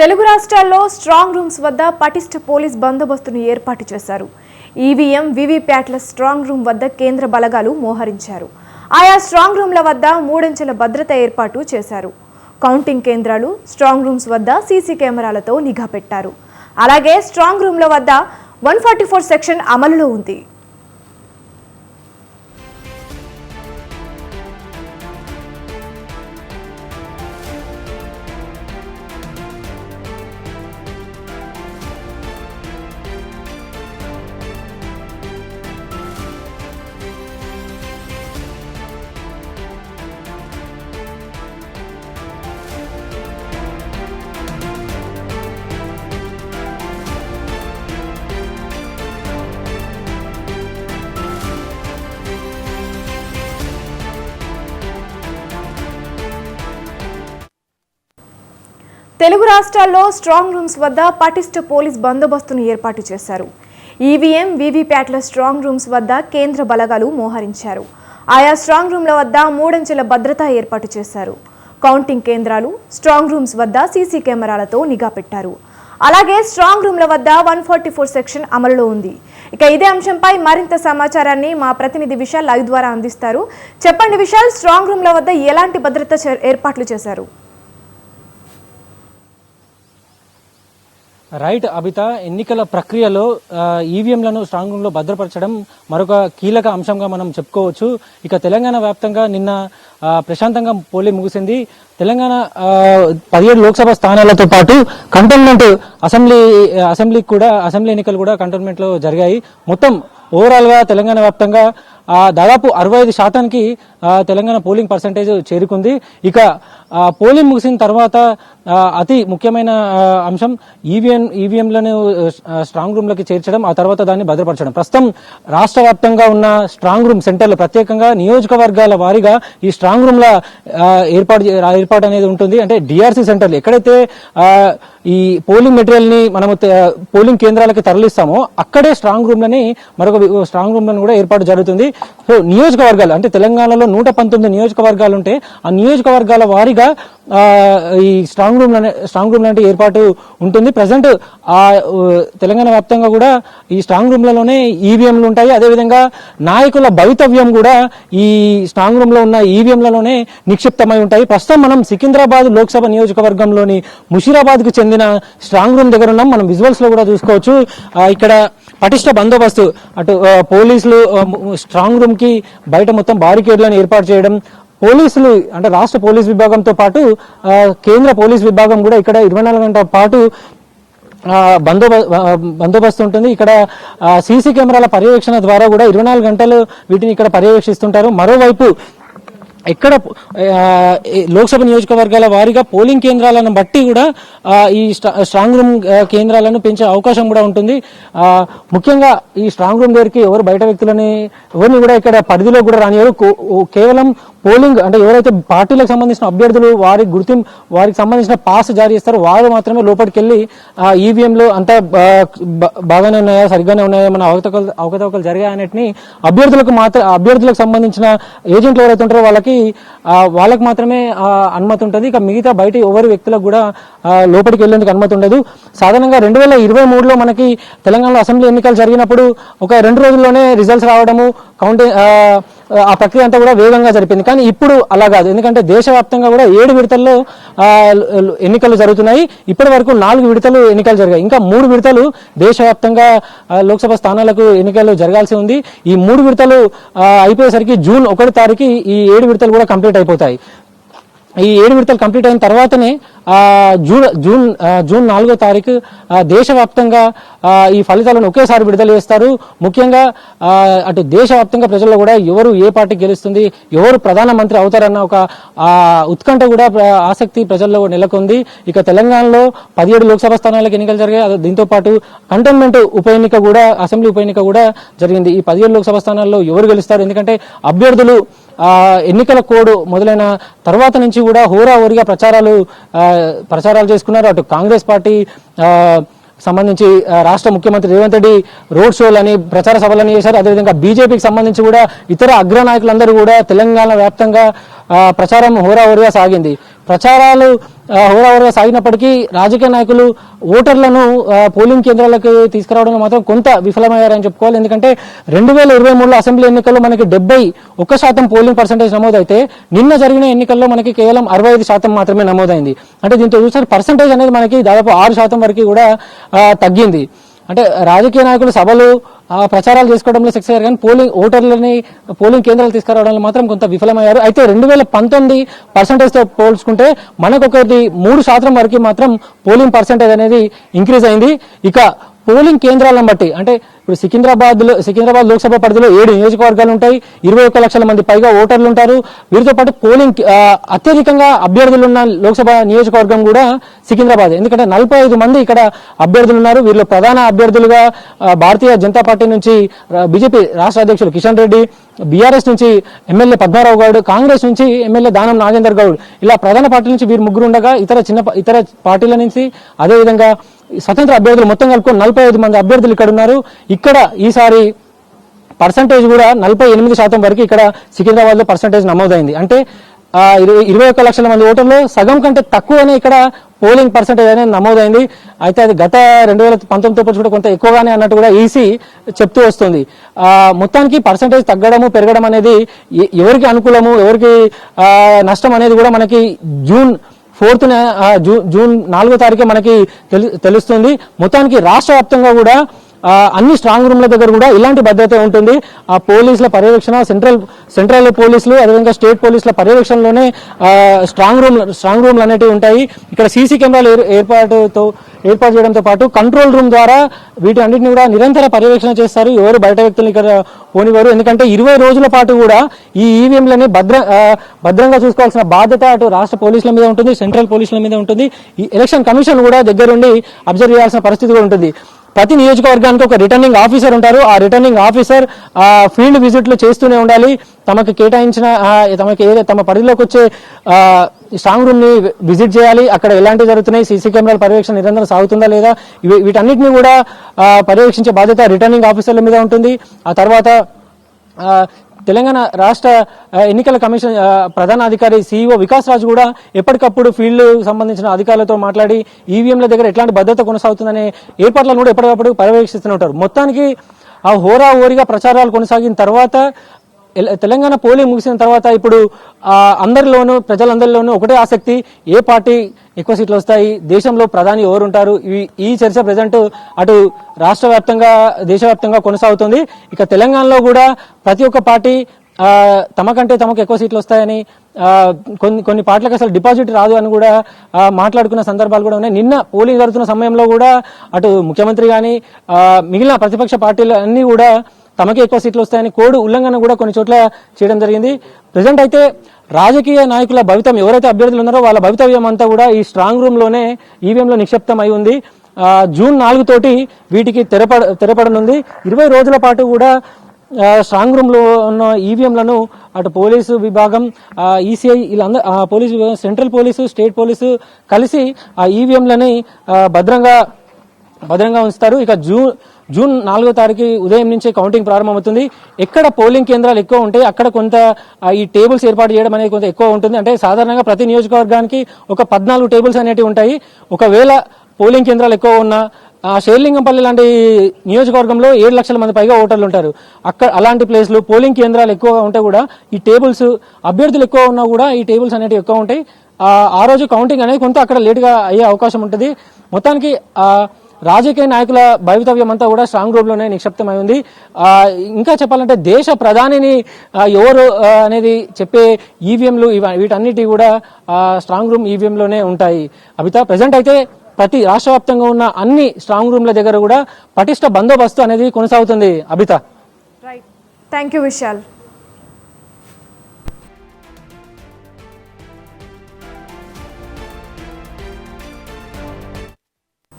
తెలుగు రాష్ట్రాల్లో strong rooms వద్ద పటిష్ట పోలీస్ బందోబస్తును ఏర్పాటు చేశారు. ఈవీఎం వివిప్యాట్ల స్ట్రాంగ్ రూమ్ వద్ద కేంద్ర బలగాలు మోహరించారు. ఆయా స్ట్రాంగ్ రూమ్ల వద్ద మూడంచెల భద్రత ఏర్పాటు చేశారు. కౌంటింగ్ కేంద్రాలు స్ట్రాంగ్ రూమ్స్ వద్ద సీసీ కెమెరాలతో నిఘా పెట్టారు. అలాగే స్ట్రాంగ్ రూమ్ల వద్ద వన్ ఫార్టీ ఫోర్ సెక్షన్ అమలులో ఉంది. తెలుగు రాష్ట్రాల్లో స్ట్రాంగ్ రూమ్స్ వద్ద పటిష్ట పోలీస్ బందోబస్తును ఏర్పాటు చేశారు. ఈవీఎం వీవీప్యాట్ల స్ట్రాంగ్ రూమ్స్ వద్ద కేంద్ర బలగాలు మోహరించారు. ఆయా స్ట్రాంగ్ రూమ్ల వద్ద మూడంచెల భద్రత ఏర్పాటు చేశారు. కౌంటింగ్ కేంద్రాలు స్ట్రాంగ్ రూమ్స్ వద్ద సీసీ కెమెరాలతో నిఘా పెట్టారు. అలాగే స్ట్రాంగ్ రూమ్ల వద్ద వన్ ఫార్టీ ఫోర్ సెక్షన్ అమలులో ఉంది. ఇక ఇదే అంశంపై మరింత సమాచారాన్ని మా ప్రతినిధి విశాల్ లైవ్ ద్వారా అందిస్తారు. చెప్పండి విశాల్ స్ట్రాంగ్ రూమ్ల వద్ద ఎలాంటి భద్రత చే- ఏర్పాట్లు చేశారు? రైట్ అబిత ఎన్నికల ప్రక్రియలో ఈవీఎంలను స్ట్రాంగ్ రూమ్లో భద్రపరచడం మరొక కీలక అంశంగా మనం చెప్పుకోవచ్చు. ఇక తెలంగాణ వ్యాప్తంగా నిన్న ప్రశాంతంగా పోలి ముగిసింది. తెలంగాణ పదిహేడు లోక్సభ స్థానాలతో పాటు కంటోన్మెంట్ అసెంబ్లీ అసెంబ్లీ కూడా అసెంబ్లీ ఎన్నికలు కూడా కంటోన్మెంట్లో జరిగాయి. మొత్తం ఓవరాల్గా తెలంగాణ వ్యాప్తంగా దాదాపు అరవై ఐదు శాతానికి తెలంగాణ పోలింగ్ పర్సంటేజ్ చేరుకుంది. ఇక పోలింగ్ ముగిసిన తర్వాత అతి ముఖ్యమైన అంశం ఈవీఎం ఈవీఎంలను స్ట్రాంగ్ రూమ్లోకి చేర్చడం ఆ తర్వాత దాన్ని భద్రపరచడం. ప్రస్తుతం రాష్ట్ర వ్యాప్తంగా ఉన్న స్ట్రాంగ్ రూమ్ సెంటర్లు ప్రత్యేకంగా నియోజకవర్గాల వారీగా ఈ స్ట్రాంగ్ రూమ్ల ఏర్పాటు ఏర్పాటు అనేది ఉంటుంది. అంటే డిఆర్సీ సెంటర్లు ఎక్కడైతే ఈ పోలింగ్ మెటీరియల్ని మనము పోలింగ్ కేంద్రాలకి తరలిస్తామో అక్కడే స్ట్రాంగ్ రూమ్లని మరొక స్ట్రాంగ్ రూమ్లను కూడా ఏర్పాటు జరుగుతుంది. సో నియోజకవర్గాలు అంటే తెలంగాణలో నూట పంతొమ్మిది నియోజకవర్గాలు ఉంటే ఆ నియోజకవర్గాల వారీగా మీద ఈ స్ట్రాంగ్ రూమ్ స్ట్రాంగ్ రూమ్ లాంటి ఏర్పాటు ఉంటుంది. ప్రజెంట్ ఆ తెలంగాణ వ్యాప్తంగా కూడా ఈ స్ట్రాంగ్ రూమ్లలోనే ఈవీఎంలు ఉంటాయి. అదేవిధంగా నాయకుల భవితవ్యం కూడా ఈ స్ట్రాంగ్ రూమ్లో ఉన్న ఈవీఎంలలోనే నిక్షిప్తమై ఉంటాయి. ప్రస్తుతం మనం సికింద్రాబాద్ లోక్సభ నియోజకవర్గంలోని ముషీరాబాద్కు చెందిన స్ట్రాంగ్ రూమ్ దగ్గర ఉన్నాం. మనం విజువల్స్లో కూడా చూసుకోవచ్చు. ఇక్కడ పటిష్ట బందోబస్తు అటు పోలీసులు స్ట్రాంగ్ రూమ్కి బయట మొత్తం బారికేడ్లను ఏర్పాటు చేయడం పోలీసులు అంటే రాష్ట్ర పోలీస్ విభాగంతో పాటు కేంద్ర పోలీస్ విభాగం కూడా ఇక్కడ ఇరవై నాలుగు గంటల పాటు ఆ, బందోబ బందోబస్తు ఉంటుంది. ఇక్కడ సీసీ కెమెరాల పర్యవేక్షణ ద్వారా కూడా ఇరవై నాలుగు గంటలు వీటిని ఇక్కడ పర్యవేక్షిస్తుంటారు. మరోవైపు ఎక్కడ లోక్సభ నియోజకవర్గాల వారీగా పోలింగ్ కేంద్రాలను బట్టి కూడా ఈ స్ట్రాంగ్ రూమ్ కేంద్రాలను పెంచే అవకాశం కూడా ఉంటుంది. ముఖ్యంగా ఈ స్ట్రాంగ్ రూమ్ దగ్గరికి ఎవరు బయట వ్యక్తులని ఎవరిని కూడా ఇక్కడ పరిధిలో కూడా రానివారు కేవలం పోలింగ్ అంటే ఎవరైతే పార్టీలకు సంబంధించిన అభ్యర్థులు వారి గుర్తింపు వారికి సంబంధించిన పాస్ జారీ చేస్తారో వారు మాత్రమే లోపలికి వెళ్ళి ఆ ఈవీఎంలు అంతా బాగానే ఉన్నాయా సరిగ్గానే ఉన్నాయా మన అవకతవకలు అవకతవకలు జరిగాయన్నిటిని అభ్యర్థులకు మాత్రం అభ్యర్థులకు సంబంధించిన ఏజెంట్లు ఎవరైతే ఉంటారో వాళ్ళకి వాళ్ళకి మాత్రమే అనుమతి ఉంటుంది. ఇక మిగతా బయట ఎవరి వ్యక్తులకు కూడా లోపలికి వెళ్ళేందుకు అనుమతి ఉండదు. సాధారణంగా రెండు వేల ఇరవై మూడులో మనకి తెలంగాణలో అసెంబ్లీ ఎన్నికలు జరిగినప్పుడు ఒక రెండు రోజుల్లోనే రిజల్ట్స్ రావడము కౌంటింగ్ ఆ ప్రక్రియ అంతా కూడా వేగంగా జరిపింది. కానీ ఇప్పుడు అలా కాదు. ఎందుకంటే దేశవ్యాప్తంగా కూడా ఏడు విడతల్లో ఎన్నికలు జరుగుతున్నాయి. ఇప్పటి వరకు నాలుగు విడతలు ఎన్నికలు జరిగాయి. ఇంకా మూడు విడతలు దేశవ్యాప్తంగా లోక్సభ స్థానాలకు ఎన్నికలు జరగాల్సి ఉంది. ఈ మూడు విడతలు అయిపోయేసరికి జూన్ ఒకటి తారీఖు ఈ ఏడు విడతలు కూడా కంప్లీట్ అయిపోతాయి. ఈ ఏడు విడతలు కంప్లీట్ అయిన తర్వాతనే జూన్ జూన్ జూన్ నాలుగో తారీఖు దేశవ్యాప్తంగా ఈ ఫలితాలను ఒకేసారి విడుదల చేస్తారు. ముఖ్యంగా అటు దేశవ్యాప్తంగా ప్రజల్లో కూడా ఎవరు ఏ పార్టీ గెలుస్తుంది ఎవరు ప్రధానమంత్రి అవుతారన్న ఒక ఉత్కంఠ కూడా ఆసక్తి ప్రజల్లో నెలకొంది. ఇక తెలంగాణలో పదిహేడు లోక్సభ స్థానాలకు ఎన్నికలు జరిగాయి. దీంతో పాటు కంటోన్మెంట్ ఉప ఎన్నిక కూడా అసెంబ్లీ ఉప ఎన్నిక కూడా జరిగింది. ఈ పదిహేడు లోక్సభ స్థానాల్లో ఎవరు గెలుస్తారు? ఎందుకంటే అభ్యర్థులు ఎన్నికల కోడ్ మొదలైన తర్వాత నుంచి కూడా హోరా హోరాహోరీగా ప్రచారాలు ప్రచారాలు చేసుకున్నారు. అటు కాంగ్రెస్ పార్టీ సంబంధించి రాష్ట్ర ముఖ్యమంత్రి రేవంత్ రెడ్డి రోడ్ షోలు అని ప్రచార సభలని చేశారు. అదేవిధంగా బీజేపీకి సంబంధించి కూడా ఇతర అగ్రనాయకులందరూ కూడా తెలంగాణ వ్యాప్తంగా ప్రచారం ప్రచారం హోరాహోరీగా సాగింది. ప్రచారాలు ఆ, హోరాహోరా సాగినప్పటికీ రాజకీయ నాయకులు ఓటర్లను పోలింగ్ కేంద్రాలకు తీసుకురావడంలో మాత్రం కొంత విఫలమయ్యారని చెప్పుకోవాలి. ఎందుకంటే రెండు వేల ఇరవై మూడులో అసెంబ్లీ ఎన్నికల్లో మనకి డెబ్బై ఒక్క శాతం పోలింగ్ పర్సంటేజ్ నమోదైతే నిన్న జరిగిన ఎన్నికల్లో మనకి కేవలం అరవై ఐదు శాతం మాత్రమే నమోదైంది. అంటే దీంతో చూసారు పర్సంటేజ్ అనేది మనకి దాదాపు ఆరు శాతం వరకు కూడా తగ్గింది. అంటే రాజకీయ నాయకులు సభలు ప్రచారాలు చేసుకోవడంలో సక్సెస్ అయ్యారు కానీ పోలింగ్ ఓటర్లని పోలింగ్ కేంద్రాలు తీసుకురావడంలో మాత్రం కొంత విఫలమయ్యారు. అయితే రెండు వేల పంతొమ్మిది పర్సంటేజ్తో పోల్చుకుంటే మనకు ఒకటి మూడు శాతం వరకు మాత్రం పోలింగ్ పర్సంటేజ్ అనేది ఇంక్రీజ్ అయింది. ఇక పోలింగ్ కేంద్రాలను బట్టి అంటే ఇప్పుడు సికింద్రాబాద్లో సికింద్రాబాద్ లోక్సభ పరిధిలో ఏడు నియోజకవర్గాలు ఉంటాయి. ఇరవై ఒక్క లక్షల మంది పైగా ఓటర్లు ఉంటారు. వీరితో పాటు పోలింగ్ అత్యధికంగా అభ్యర్థులు ఉన్న లోక్సభ నియోజకవర్గం కూడా సికింద్రాబాద్. ఎందుకంటే నలభై ఐదు మంది ఇక్కడ అభ్యర్థులు ఉన్నారు. వీరిలో ప్రధాన అభ్యర్థులుగా భారతీయ జనతా పార్టీ నుంచి బీజేపీ రాష్ట్ర అధ్యక్షులు కిషన్ రెడ్డి బీఆర్ఎస్ నుంచి ఎమ్మెల్యే పద్మారావు గౌడ్ కాంగ్రెస్ నుంచి ఎమ్మెల్యే దానం నాగేందర్ గౌడ్. ఇలా ప్రధాన పార్టీ నుంచి వీరు ముగ్గురు ఉండగా ఇతర చిన్న ఇతర పార్టీల నుంచి అదేవిధంగా స్వతంత్ర అభ్యర్థులు మొత్తం కలుపుకొని నలభై ఐదు మంది అభ్యర్థులు ఇక్కడ ఉన్నారు. ఇక్కడ ఈసారి పర్సంటేజ్ కూడా నలభై ఎనిమిది శాతం వరకు ఇక్కడ సికింద్రాబాద్లో పర్సంటేజ్ నమోదైంది. అంటే ఇరవై ఇరవై ఒక్క లక్షల మంది ఓటర్లో సగం కంటే తక్కువనే ఇక్కడ పోలింగ్ పర్సంటేజ్ అనేది నమోదైంది. అయితే అది గత రెండు వేల పంతొమ్మిదితో కూడా కొంత ఎక్కువగానే అన్నట్టు కూడా ఈసీ చెప్తూ వస్తుంది. మొత్తానికి పర్సంటేజ్ తగ్గడము పెరగడం అనేది ఎవరికి అనుకూలము ఎవరికి నష్టం అనేది కూడా మనకి జూన్ ఫోర్త్ జూన్ జూన్ నాలుగో తారీఖే మనకి తెలు- తెలుస్తుంది. మొత్తానికి రాష్ట్ర వ్యాప్తంగా కూడా అన్ని స్ట్రాంగ్ రూమ్ల దగ్గర కూడా ఇలాంటి భద్రత ఉంటుంది. ఆ పోలీసుల పర్యవేక్షణ సెంట్రల్ సెంట్రల్ పోలీసులు అదేవిధంగా స్టేట్ పోలీసుల పర్యవేక్షణలోనే స్ట్రాంగ్ రూమ్ స్ట్రాంగ్ రూమ్లు అనేటివి ఉంటాయి. ఇక్కడ సీసీ కెమెరాలు ఏర్- ఏర్పాటుతో ఏర్పాటు చేయడంతో పాటు కంట్రోల్ రూమ్ ద్వారా వీటి అన్నింటిని కూడా నిరంతర పర్యవేక్షణ చేస్తారు. ఎవరు బయట వ్యక్తులు ఇక్కడ పోనివారు ఎందుకంటే ఇరవై రోజుల పాటు కూడా ఈ ఈవీఎంలని భద్ర భద్రంగా చూసుకోవాల్సిన బాధ్యత అటు రాష్ట్ర పోలీసుల మీద ఉంటుంది సెంట్రల్ పోలీసుల మీద ఉంటుంది. ఈ ఎలక్షన్ కమిషన్ కూడా దగ్గరుండి అబ్జర్వ్ చేయాల్సిన పరిస్థితి కూడా ఉంటుంది. ప్రతి నియోజకవర్గానికి ఒక రిటర్నింగ్ ఆఫీసర్ ఉంటారు. ఆ రిటర్నింగ్ ఆఫీసర్ ఆ ఫీల్డ్ విజిట్లు చేస్తూనే ఉండాలి. తమకు కేటాయించిన తమకి ఏదో తమ పరిధిలోకి వచ్చే స్ట్రాంగ్ రూమ్ని విజిట్ చేయాలి. అక్కడ ఎలాంటివి జరుగుతున్నాయి? సీసీ కెమెరాల పర్యవేక్షణ నిరంతరం సాగుతుందా లేదా? వీటన్నిటిని కూడా పర్యవేక్షించే బాధ్యత రిటర్నింగ్ ఆఫీసర్ల మీద ఉంటుంది. ఆ తర్వాత తెలంగాణ రాష్ట్ర ఎన్నికల కమిషన్ ప్రధాన అధికారి సీఈఓ వికాస్ రాజు కూడా ఎప్పటికప్పుడు ఫీల్డ్ సంబంధించిన అధికారులతో మాట్లాడి ఈవీఎంల దగ్గర ఎట్లాంటి భద్రత కొనసాగుతుందనే ఏర్పాట్లను కూడా ఎప్పటికప్పుడు పర్యవేక్షిస్తూనే ఉంటారు. మొత్తానికి ఆ హోరా హోరీగా ప్రచారాలు కొనసాగిన తర్వాత తెలంగాణ పోలింగ్ ముగిసిన తర్వాత ఇప్పుడు అందరిలోనూ ప్రజలందరిలోనూ ఒకటే ఆసక్తి ఏ పార్టీ ఎక్కువ సీట్లు వస్తాయి దేశంలో ప్రధాని ఎవరు ఉంటారు ఈ ఈ చర్చ ప్రజెంట్ అటు రాష్ట్ర వ్యాప్తంగా దేశవ్యాప్తంగా కొనసాగుతుంది. ఇక తెలంగాణలో కూడా ప్రతి ఒక్క పార్టీ తమ తమకంటే తమకు ఎక్కువ సీట్లు వస్తాయని కొన్ని కొన్ని పార్టీలకు అసలు డిపాజిట్ రాదు అని కూడా మాట్లాడుకున్న సందర్భాలు కూడా ఉన్నాయి. నిన్న పోలింగ్ జరుగుతున్న సమయంలో కూడా అటు ముఖ్యమంత్రి కానీ మిగిలిన ప్రతిపక్ష పార్టీలు అన్ని కూడా తమకే ఎక్కువ సీట్లు వస్తాయని కోడ్ ఉల్లంఘన కూడా కొన్ని చోట్ల చేయడం జరిగింది. ప్రజెంట్ అయితే రాజకీయ నాయకుల భవితం ఎవరైతే అభ్యర్థులు ఉన్నారో వాళ్ళ భవితవ్యం అంతా కూడా ఈ స్ట్రాంగ్ రూమ్లోనే ఈవీఎంలో నిక్షిప్తం అయి ఉంది. జూన్ నాలుగు తోటి వీటికి తెరపడ తెరపడనుంది. ఇరవై రోజుల పాటు కూడా స్ట్రాంగ్ రూమ్లో ఉన్న ఈవీఎంలను అటు పోలీసు విభాగం ఈసీఐ వీళ్ళందరూ పోలీసు విభాగం, సెంట్రల్ పోలీసు స్టేట్ పోలీసు కలిసి ఆ ఈవీఎంలని భద్రంగా భద్రంగా ఉంచుతారు. ఇక జూన్ జూన్ నాలుగో తారీఖు ఉదయం నుంచే కౌంటింగ్ ప్రారంభమవుతుంది. ఎక్కడ పోలింగ్ కేంద్రాలు ఎక్కువ ఉంటాయి అక్కడ కొంత ఈ టేబుల్స్ ఏర్పాటు చేయడం అనేది కొంత ఎక్కువ ఉంటుంది. అంటే సాధారణంగా ప్రతి నియోజకవర్గానికి ఒక పద్నాలుగు టేబుల్స్ అనేటివి ఉంటాయి. ఒకవేళ పోలింగ్ కేంద్రాలు ఎక్కువ ఉన్నా ఆ షేర్లింగంపల్లి లాంటి నియోజకవర్గంలో ఏడు లక్షల మంది పైగా ఓటర్లు ఉంటారు. అక్కడ అలాంటి ప్లేస్లు పోలింగ్ కేంద్రాలు ఎక్కువగా ఉంటే కూడా ఈ టేబుల్స్ అభ్యర్థులు ఎక్కువ ఉన్నా కూడా ఈ టేబుల్స్ అనేవి ఎక్కువ ఉంటాయి. ఆ, రోజు కౌంటింగ్ అనేది కొంత అక్కడ లేటుగా అయ్యే అవకాశం ఉంటుంది. మొత్తానికి ఆ రాజకీయ నాయకుల భవితవ్యం అంతా కూడా స్ట్రాంగ్ రూమ్లోనే నిక్షిప్తమై ఉంది. ఇంకా చెప్పాలంటే దేశ ప్రధానిని ఎవరు అనేది చెప్పే ఈవీఎంలు వీటన్నిటి కూడా స్ట్రాంగ్ రూమ్ ఈవీఎం లోనే ఉంటాయి. అభిత ప్రజెంట్ అయితే ప్రతి రాష్ట్ర వ్యాప్తంగా ఉన్న అన్ని స్ట్రాంగ్ రూమ్ల దగ్గర కూడా పటిష్ట బందోబస్తు అనేది కొనసాగుతుంది. Abhitha. Right thank you Vishal